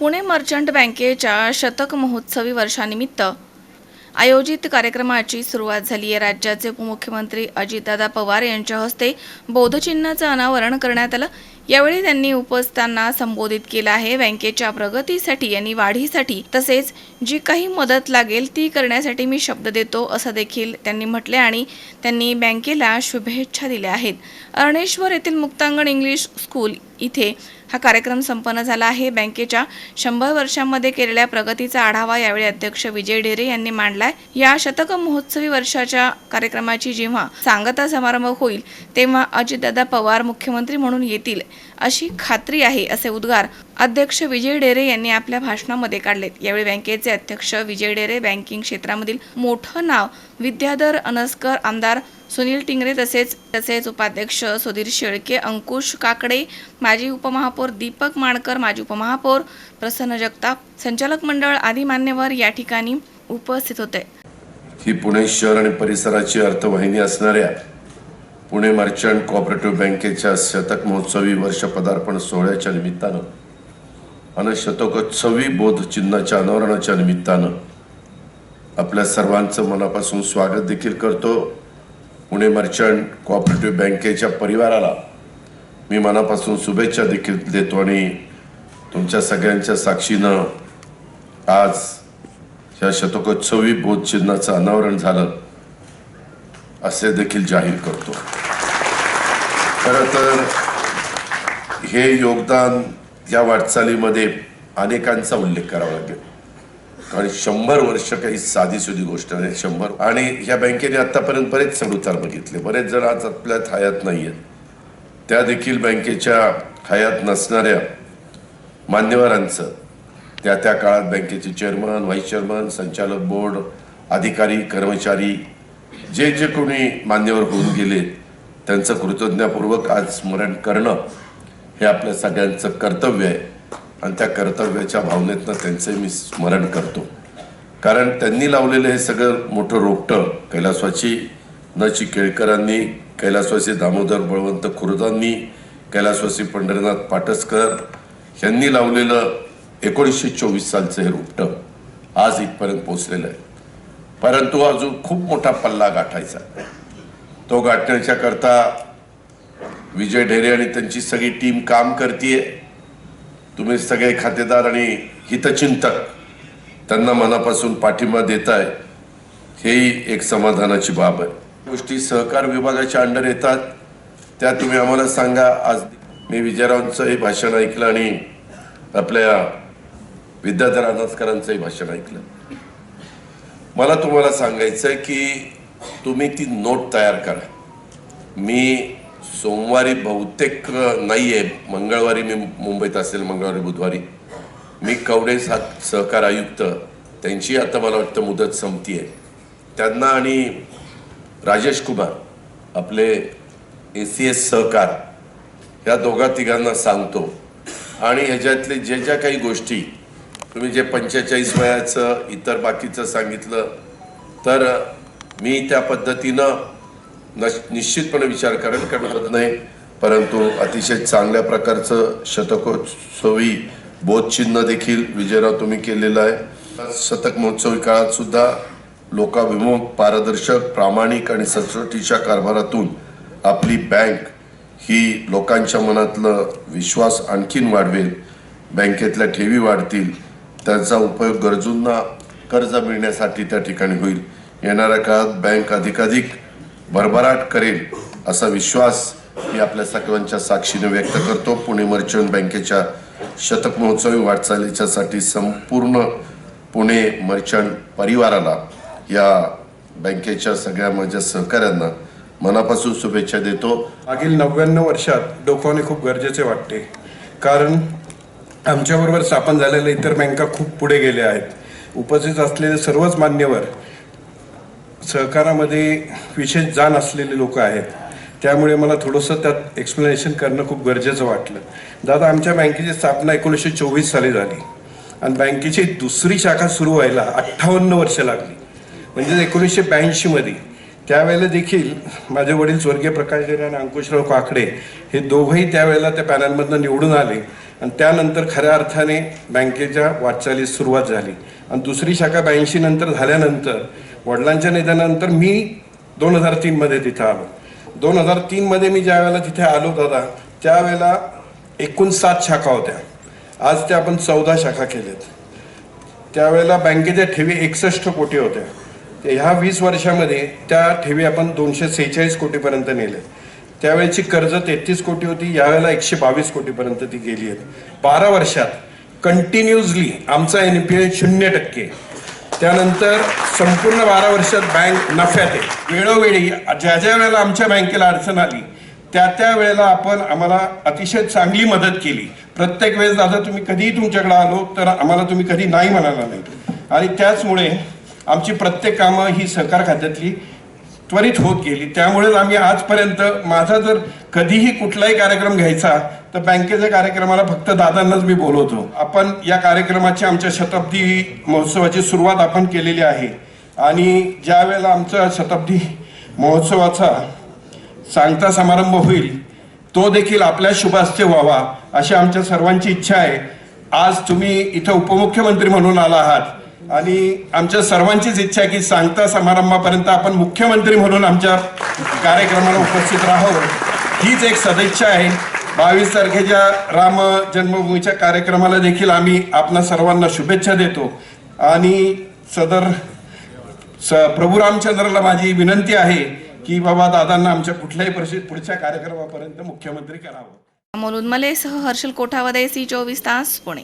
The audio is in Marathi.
पुणे मर्चंट बँकेच्या शतक महोत्सवी वर्षानिमित्त आयोजित कार्यक्रमाची सुरुवात झाली आहे. राज्याचे उपमुख्यमंत्री अजितदादा पवार यांच्या हस्ते बौद्धचिन्हाचं अनावरण करण्यात आलं. यावेळी त्यांनी उपस्थितांना संबोधित केलं आहे. बँकेच्या प्रगतीसाठी आणि वाढीसाठी तसेच जी काही मदत लागेल ती करण्यासाठी मी शब्द देतो असं देखील त्यांनी म्हटले आणि त्यांनी बँकेला शुभेच्छा दिल्या आहेत. अरणेश्वर येथील मुक्तांगण इंग्लिश स्कूल इथे हा कार्यक्रम संपन्न झाला आहे. बँकेच्या शंभर वर्षांमध्ये केलेल्या प्रगतीचा आढावा यावेळी अध्यक्ष विजय ढेरे यांनी मांडलाय. या शतक महोत्सवी वर्षाच्या कार्यक्रमाची जेव्हा सांगता समारंभ होईल तेव्हा अजितदादा पवार मुख्यमंत्री म्हणून येतील अशी खात्री आहे असे उद्गार अध्यक्ष विजय डेरे यांनी आपल्या भाषणामध्ये काढलेत. यावेळी बँकेचे अध्यक्ष विजय डेरे बँकिंग क्षेत्रामधील मोठं नाव विद्याधर अनस्कर आमदार सुनील टिंगरे तसेच तसेच उपाध्यक्ष सुधीर शेळके अंकुश काकडे माजी उपमहापौर दीपक माणकर माजी उपमहापौर प्रसन्न जगताप संचालक मंडळ आदी मान्यवर या ठिकाणी उपस्थित होते. ही पुणे शहर आणि परिसराची अर्थवाहिनी असणाऱ्या पुणे मर्चंट कोऑपरेटिव्ह बँकेच्या शतक महोत्सवी वर्ष पदार्पण सोहळ्याच्या निमित्तानं आणि शतकोत्सवी बोधचिन्हाच्या अनावरणाच्या निमित्तानं आपल्या सर्वांचं मनापासून स्वागत देखील करतो. पुणे मर्चंट कोऑपरेटिव्ह बँकेच्या परिवाराला मी मनापासून शुभेच्छा देखील देतो आणि तुमच्या सगळ्यांच्या साक्षीनं आज या शतकोत्सवी बोध चिन्हाचं अनावरण झालं असे देखील जाहीर करतो. खरं तर हे योगदान या वाटचालीमध्ये अनेकांचा उल्लेख करावा लागेल. आणि शंभर वर्ष काही साधीसुधी गोष्ट नाही शंभर. आणि ह्या बँकेने आतापर्यंत बरेच चढउतार बघितले. बरेच जण आज आपल्यात हयात नाही आहेत त्या देखील बँकेच्या हयात नसणाऱ्या मान्यवरांचं. त्या त्या काळात बँकेचे चेअरमन व्हाईस चेअरमन संचालक बोर्ड अधिकारी कर्मचारी जे जे कोणी मान्यवर होऊन गेले त्यांचं कृतज्ञतापूर्वक आज स्मरण करणं हे आपल्या सगळ्यांचं कर्तव्य आहे. आणि त्या कर्तव्याच्या भावनेतनं त्यांचे मी स्मरण करतो. कारण त्यांनी लावलेलं हे सगळं मोठं रोपटं कैलासवाची नची केळकरांनी कैलासवासी दामोदर बळवंत खुर्दांनी कैलासवासी पंढरीनाथ पाटसकर यांनी लावलेलं एकोणीसशे चोवीस सालचं हे रोपटं आज इथपर्यंत पोचलेलं आहे. परंतु अजून खूप मोठा पल्ला गाठायचा तो गाठण्याच्या करता विजय ढेरे आणि त्यांची सगळी टीम काम करतीये. तुम्ही सगळे खातेदार आणि हितचिंतक त्यांना मनापासून पाठिंबा देताय हेही एक समाधानाची बाब आहे. गोष्टी सहकार विभागाच्या अंडर येतात त्या तुम्ही आम्हाला सांगा. आज मी विजयरावांचंही भाषण ऐकलं आणि आपल्या विद्याधर अनासकरांचंही भाषण ऐकलं. मला तुम्हाला सांगायचं आहे की तुम्ही ती नोट तयार करा. मी सोमवारी बहुतेक नाही आहे मंगळवारी मी मुंबईत असेल मंगळवारी बुधवारी. मी कवडे सा सहकार आयुक्त त्यांची आता मला वाटतं मुदत संपती आहे त्यांना आणि राजेश कुमार आपले ए सी एस सहकार या दोघा तिघांना सांगतो. आणि ह्याच्यातले जे ज्या काही गोष्टी तुम्ही जे पंचेचाळीस वयाचं इतर बाकीचं सांगितलं तर मी त्या पद्धतीनं निश्चितपणे विचार करेल करत नाही. परंतु अतिशय चांगल्या प्रकारचं शतकोत्सवी बोधचिन्ह देखील विजयराव तुम्ही केलेलं आहे. शतक महोत्सवी काळात सुद्धा लोकाभिमुख पारदर्शक प्रामाणिक आणि सचोटीच्या कारभारातून आपली बँक ही लोकांच्या मनातलं विश्वास आणखीन वाढवेल. बँकेतल्या ठेवी वाढतील. त्यांचा उपयोग गरजूंना कर्ज मिळण्यासाठी त्या ठिकाणी होईल. येणाऱ्या काळात बँक अधिकाधिक भरभराट करेल असा विश्वास मी आपल्या सगळ्यांच्या साक्षीने व्यक्त करतो. पुणे मर्चंट बँकेच्या शतक महोत्सवी वाटचालीच्यासाठी संपूर्ण पुणे मर्चंट परिवाराला या बँकेच्या सगळ्या माझ्या सहकाऱ्यांना मनापासून शुभेच्छा देतो. मागील नव्याण्णव वर्षात डोकावणे खूप गरजेचे वाटते. कारण आमच्याबरोबर स्थापन झालेल्या इतर बँका खूप पुढे गेल्या आहेत. उपस्थित असलेले सर्वच मान्यवर सहकारामध्ये विशेष जाण असलेले लोक आहेत. त्यामुळे मला थोडंसं त्यात एक्सप्लेनेशन करणं खूप गरजेचं वाटलं. दादा आमच्या बँकेची स्थापना एकोणीसशे चोवीस साली झाली. आणि बँकेची दुसरी शाखा सुरू व्हायला अठ्ठावन्न वर्ष लागली. म्हणजे एकोणीसशे ब्याऐंशीमध्ये त्यावेळेला देखील माझे वडील स्वर्गीय प्रकाश डेरे आणि अंकुशराव काकडे हे दोघंही त्यावेळेला त्या पॅनलमधनं निवडून आले. आणि त्यानंतर खऱ्या अर्थाने बँकेच्या वाटचालीस सुरुवात झाली. आणि दुसरी शाखा ब्याऐंशी नंतर झाल्यानंतर वडिलांच्या निधनानंतर मी दोन हजार तीनमध्ये तिथं आलो. दोन हजार तीनमध्ये मी ज्या वेळेला तिथे आलो दादा त्यावेळेला एकूण सात शाखा होत्या. आज त्या आपण चौदा शाखा केल्यात त्यावेळेला बँकेच्या ठेवी एकसष्ट कोटी होत्या. ह्या वीस वर्षामध्ये त्या ठेवी आपण दोनशे सेहेचाळीस कोटीपर्यंत नेले त्यावेळेची कर्ज तेहतीस कोटी होती यावेळेला एकशे बावीस कोटीपर्यंत ती गेली आहेत. बारा वर्षात कंटिन्युअसली आमचा एन पी आय शून्य टक्के त्यानंतर संपूर्ण बारा वर्षात बँक नफ्यात आहे. वेळोवेळी ज्या ज्या वेळेला आमच्या बँकेला अडचण आली त्या त्या वेळेला आपण आम्हाला अतिशय चांगली मदत केली. प्रत्येक वेळेस दादा तुम्ही कधीही तुमच्याकडे आलो तर आम्हाला तुम्ही कधी नाही म्हणाला नाही. आणि त्याचमुळे आमची प्रत्येक कामं ही सहकार खात्यातली त्वरित होत गेली. त्यामुळेच आम्ही आजपर्यंत माझा जर कधीही कुठलाही कार्यक्रम घ्यायचा तर बँकेच्या कार्यक्रमाला फक्त दादांनाच मी बोलवतो. आपण या कार्यक्रमाची आमच्या शताब्दी महोत्सवाची सुरुवात आपण केलेली आहे. आणि ज्या वेळेला आमचा शताब्दी महोत्सवाचा सांगता समारंभ होईल तो देखील आपल्या शुभास्ते व्हावा अशी आमच्या सर्वांची इच्छा आहे. आज तुम्ही इथं उपमुख्यमंत्री म्हणून आला आहात. आणि आमच्या सर्वांचीच इच्छा आहे की सांगता समारंभापर्यंत आपण मुख्यमंत्री म्हणून आमच्या कार्यक्रमाला उपस्थित राहावं. हीच एक सदिच्छा आहे. बावीस तारखेच्या राम जन्मभूमीच्या कार्यक्रमाला देखील आम्ही आपणा सर्वांना शुभेच्छा देतो. आणि सदर स प्रभू रामचंद्रला माझी विनंती आहे की बाबा दादांना आमच्या कुठल्याही परिस्थितीत पुढच्या कार्यक्रमापर्यंत मुख्यमंत्री करावं. अमोल उन्मलेसह हर्षल कोठावदे सी चोवीस तास पुणे.